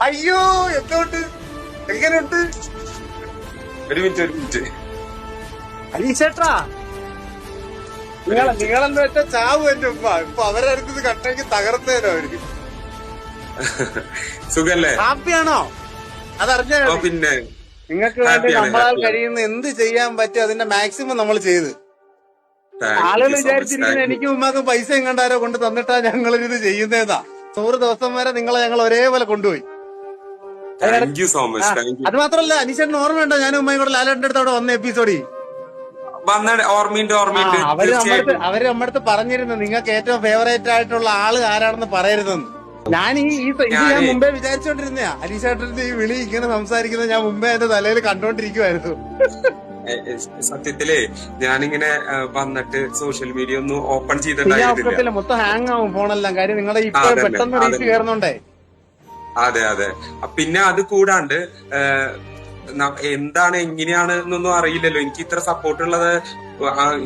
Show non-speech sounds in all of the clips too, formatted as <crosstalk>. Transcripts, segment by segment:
അയ്യോ എന്തുകൊണ്ട് എങ്ങനെയുണ്ട്? ഒരു മിനിറ്റ് ഒരു മിനിറ്റ്. അലീസേട്ടാ. നിങ്ങൾ നിങ്ങളെന്ന് വെച്ചാ ചാവ് എന്റെ ഉമ്മ. ഇപ്പൊ അവരടുത്ത് അടുത്ത് കണ്ടെങ്കിൽ അവർ. അവർക്ക് <laughs> സുഖല്ലേ? ഹാപ്പിയാണോ? അതറിഞ്ഞോ? പിന്നെ. നിങ്ങൾക്ക് വേണ്ടി നമ്മളാൽ കഴിയുന്ന എന്ത് ചെയ്യാൻ പറ്റും അതിന്റെ മാക്സിമം നമ്മൾ ചെയ്ത്. ആളുകൾ വിചാരിച്ചിരിക്കുന്ന എനിക്ക് ഉമ്മാക്ക് പൈസ എങ്ങണ്ടാരോ കൊണ്ട് തന്നിട്ടാ ഞങ്ങൾ ഇത് ചെയ്യുന്നതാ നൂറ് ദിവസം വരെ നിങ്ങളെ ഞങ്ങൾ ഒരേപോലെ കൊണ്ടുപോയി. Thank you so much. അത് മാത്രല്ല അനീഷേട്ടന് ഓർമ്മയുണ്ടോ ഞാൻ ഉമ്മയും കൂടെ ലാലേട്ടന്റെ അടുത്ത് അവിടെ വന്ന എപ്പിസോഡി വന്ന ഓർമ്മയുണ്ട് ഓർമ്മയുണ്ട്. അവർ നമ്മടുത്ത് അവർ നമ്മടുത്ത് പറഞ്ഞിരുന്നു നിങ്ങൾക്ക് ഏറ്റവും ഫേവറേറ്റ് ആയിട്ടുള്ള ആൾ ആരാണെന്ന് പറയരുതെന്ന്. ഞാൻ ഈ ഇത് ഞാൻ ഞാനേ- മുമ്പേ വിചാരിച്ചോണ്ടിരുന്ന അനീഷേട്ടന്റെ ഈ വിളി ഇങ്ങനെ സംസാരിക്കുന്നത് ഞാൻ മുമ്പേ എന്റെ തലയിൽ കണ്ടോണ്ടിരിക്കുവായിരുന്നു. സത്യത്തിൽ ഞാനിങ്ങനെ വന്നിട്ട് സോഷ്യൽ മീഡിയ ഒന്നും ഓപ്പൺ ചെയ്തിട്ടില്ല മൊത്തം ഹാങ് ആവും ഫോണെല്ലാം കാര്യം നിങ്ങളെ ഇപ്പൊ പെട്ടെന്ന് റീച്ച്. കയറുന്നുണ്ടേ? അതെ അതെ. പിന്നെ അത് കൂടാണ്ട് എന്താണ് എങ്ങനെയാണ് എന്നൊന്നും അറിയില്ലല്ലോ. എനിക്ക് ഇത്ര സപ്പോർട്ട് ഉള്ളത്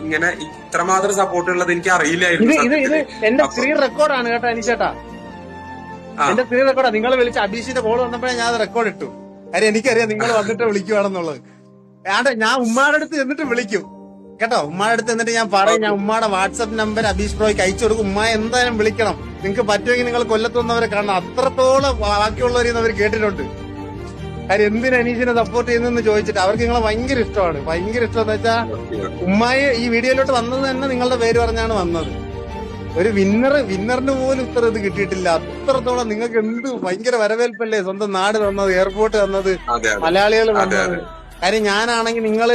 ഇങ്ങനെ ഇത്രമാത്രം സപ്പോർട്ട് ഉള്ളത് എനിക്ക് അറിയില്ലായിരുന്നു ഇത് ഇത് എന്റെ സ്ക്രീൻ റെക്കോർഡാണ് കേട്ടോ അനീഷേട്ടാ. എന്റെ സ്ക്രീൻ റെക്കോർഡാ നിങ്ങൾ വിളിച്ച അബീഷിന്റെ കോൾ വന്നപ്പോഴേ ഞാൻ റെക്കോർഡ് ഇട്ടു. കാര്യം എനിക്കറിയാം നിങ്ങൾ വന്നിട്ട് വിളിക്കുവാണെന്നുള്ളത്. ഞാൻ ഉമ്മാടെ അടുത്ത് എന്നിട്ട് വിളിക്കും. കേട്ടോ ഉമ്മാടെ അടുത്ത് എന്നിട്ട് ഞാൻ പറയും ഞാൻ ഉമ്മാടെ വാട്സപ്പ് നമ്പർ അബീഷ് ബ്രോയ്ക്ക് അയച്ചു കൊടുക്കും. ഉമ്മ എന്തായാലും വിളിക്കണം. നിങ്ങൾക്ക് പറ്റുമെങ്കിൽ നിങ്ങൾ കൊല്ലത്തുന്നവരെ കാണണം. അത്രത്തോളം ബാക്കിയുള്ളവരെ അവർ കേട്ടിട്ടുണ്ട്. കാര്യം എന്തിനാ അനീഷിനെ സപ്പോർട്ട് ചെയ്യുന്നെന്ന് ചോദിച്ചിട്ട്? അവർക്ക് നിങ്ങളെ ഭയങ്കര ഇഷ്ടമാണ്. ഭയങ്കര ഇഷ്ടം എന്ന് വെച്ചാൽ ഉമ്മായി ഈ വീഡിയോയിലോട്ട് വന്നത് തന്നെ നിങ്ങളുടെ പേര് പറഞ്ഞാണ് വന്നത്. ഒരു വിന്നർ വിന്നറിന് പോലും ഇത്ര ഇത് കിട്ടിയിട്ടില്ല. അത്രത്തോളം നിങ്ങൾക്ക് എന്ത് ഭയങ്കര വരവേൽപ്പല്ലേ സ്വന്തം നാട് തന്നത് എയർപോർട്ട് തന്നത് മലയാളികൾ അതെ, തന്നത്. കാര്യം ഞാനാണെങ്കിൽ നിങ്ങൾ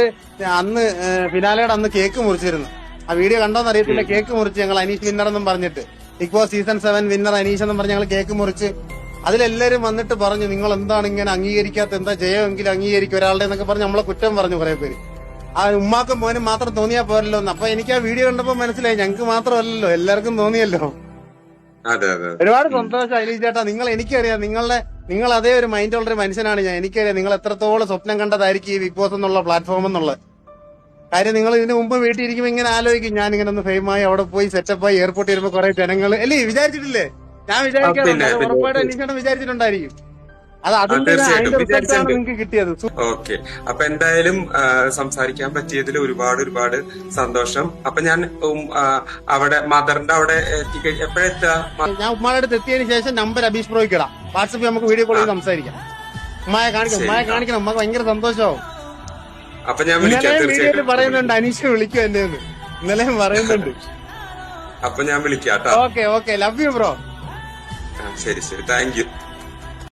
അന്ന് ഫിനാലയുടെ അന്ന് കേക്ക് മുറിച്ചിരുന്നു. ആ വീഡിയോ കണ്ടോന്ന് അറിയത്തില്ല. കേക്ക് മുറിച്ച് ഞങ്ങൾ അനീഷ് വിന്നർ എന്നും പറഞ്ഞിട്ട്. Bigg Boss season seven winner Aneesh എന്നും പറഞ്ഞ് ഞങ്ങൾ കേക്ക് മുറിച്ച്. അതിലെല്ലാരും വന്നിട്ട് പറഞ്ഞു നിങ്ങൾ എന്താണ് ഇങ്ങനെ അംഗീകരിക്കാത്ത എന്താ ജയമെങ്കിലും അംഗീകരിക്കും ഒരാളുടെ എന്നൊക്കെ പറഞ്ഞ് നമ്മളെ കുറ്റം പറഞ്ഞു കുറെ പേര്. ആ ഉമ്മാക്കും മോനും മാത്രം തോന്നിയാ പോരല്ലോ എന്ന് അപ്പൊ എനിക്ക് ആ വീഡിയോ കണ്ടപ്പോ മനസ്സിലായി ഞങ്ങൾക്ക് മാത്രമല്ലല്ലോ എല്ലാവർക്കും തോന്നിയല്ലോ. ഒരുപാട് സന്തോഷം അനിൽ ചേട്ടാ. നിങ്ങൾ എനിക്കറിയാം നിങ്ങളുടെ നിങ്ങൾ അതേ ഒരു മൈൻഡ് ഉള്ള ഒരു മനുഷ്യനാണ് ഞാൻ. എനിക്കറിയാം നിങ്ങൾ എത്രത്തോളം സ്വപ്നം കണ്ടതായിരിക്കും ഈ ബിഗ് ബോസ് എന്നുള്ള പ്ലാറ്റ്ഫോം എന്നുള്ളത്. കാര്യം നിങ്ങൾ ഇതിന് മുമ്പ് വീട്ടിൽ ഇരിക്കുമ്പോൾ ഇങ്ങനെ ആലോചിക്കും. ഞാൻ ഇങ്ങനെ ഒന്ന് ഫെയിമായി അവിടെ പോയി സെറ്റപ്പ് ആയി എയർപോർട്ടിൽ വരുമ്പോ കുറെ ജനങ്ങൾ അല്ലേ വിചാരിച്ചിട്ടില്ലേ? ഞാൻ വിചാരിക്കാറുണ്ട്. ഉറപ്പായിട്ട് അനീഷേട്ടൻ വിചാരിച്ചിട്ടുണ്ടായിരിക്കും. ഓക്കെ. അപ്പൊ എന്തായാലും സംസാരിക്കാൻ പറ്റിയതിൽ ഒരുപാട് ഒരുപാട് സന്തോഷം. അപ്പൊ ഞാൻ അവിടെ മദറിന്റെ അവിടെ എപ്പോഴെത്താ ഞാൻ ഉമ്മാടെ അടുത്ത് എത്തിയതിനു ശേഷം നമ്പർ അബീഷ് പ്രോയ്ക്ക് ഇടാം. വാട്സപ്പിൽ നമുക്ക് വീഡിയോ കോൾ ചെയ്ത് സംസാരിക്കാം. ഉമ്മയെ കാണിക്കണം ഉമ്മായ കാണിക്കണം. ഉമ്മക്ക് ഭയങ്കര സന്തോഷമാവും അപ്പൊ ഞാൻ വീഡിയോയിൽ പറയുന്നുണ്ട് അനീഷ് വിളിക്കും എന്നെ ഇന്നലെ പറയുന്നുണ്ട്. അപ്പൊ ഞാൻ വിളിക്കാം okay okay. Love you bro ശരി ശരി. Thank you